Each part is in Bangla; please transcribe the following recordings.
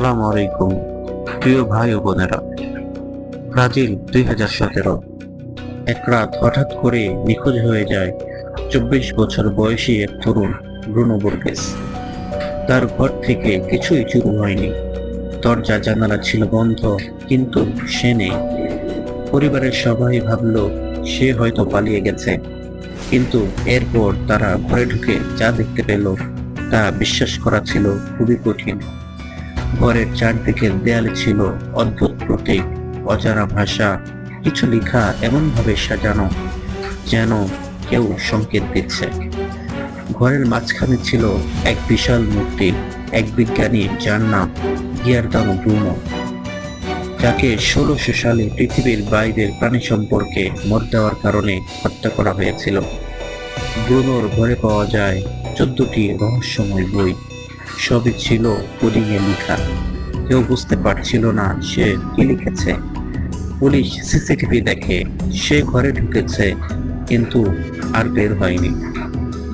আসসালামু আলাইকুম। প্রিয় ভাই বোনেরা, ব্রাজিল দুই হাজার সতেরো। এক রাত হঠাৎ করে নিখোঁজ হয়ে যায় চব্বিশ বছর বয়সী এক তরুণ তার ঘর থেকে কিছুই হয়নি। দরজা, জানালা ছিল বন্ধ, কিন্তু সে নেই। পরিবারের সবাই ভাবলো, সে হয়তো পালিয়ে গেছে। কিন্তু এরপর তারা ঘরে ঢুকে যা দেখতে পেল, তা বিশ্বাস করা ছিল খুবই কঠিন। ঘরের চারদিকের দেয়ালে ছিল অদ্ভুত প্রতীক, অজানা ভাষা, কিছু লেখা এমনভাবে সাজানো যেন কেউ সংকেত দিচ্ছে। ঘরের মাঝখানে ছিল এক বিশাল মূর্তি, এক বিজ্ঞানী যার নাম গিয়ারদানো ব্রুনো যাকে ষোলোশো সালে পৃথিবীর বাইরের প্রাণী সম্পর্কে মত দেওয়ার কারণে হত্যা করা হয়েছিল। ব্রুনোর ঘরে পাওয়া যায় চোদ্দটি রহস্যময় বই। সবই ছিল কোডিংয়ে লেখা। কেউ বুঝতে পারছিল না সে কি লিখেছে। পুলিশ সিসিটিভি দেখে সে ঘরে ঢুকেছে, কিন্তু আর বের হয়নি।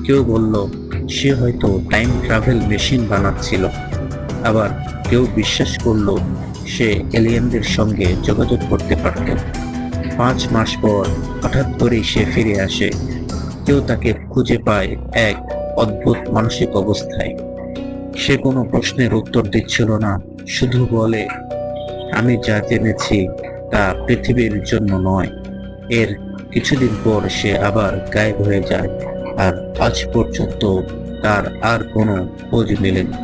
কেউ বলল, সে হয়তো টাইম ট্রাভেল মেশিন বানাচ্ছিল। আবার কেউ বিশ্বাস করল, সে এলিয়েনদের সঙ্গে যোগাযোগ করতে পারত। পাঁচ মাস পর হঠাৎ করেই সে ফিরে আসে। কেউ তাকে খুঁজে পায় এক অদ্ভুত মানসিক অবস্থায়। সে কোনো প্রশ্নের উত্তর দিচ্ছিল না, শুধু বলে, আমি যা জেনেছি তা পৃথিবীর জন্য নয়। এর কিছুদিন পর সে আবার গায়েব হয়ে যায়, আর আজ পর্যন্ত তার আর কোনো খোঁজ মেলেনি।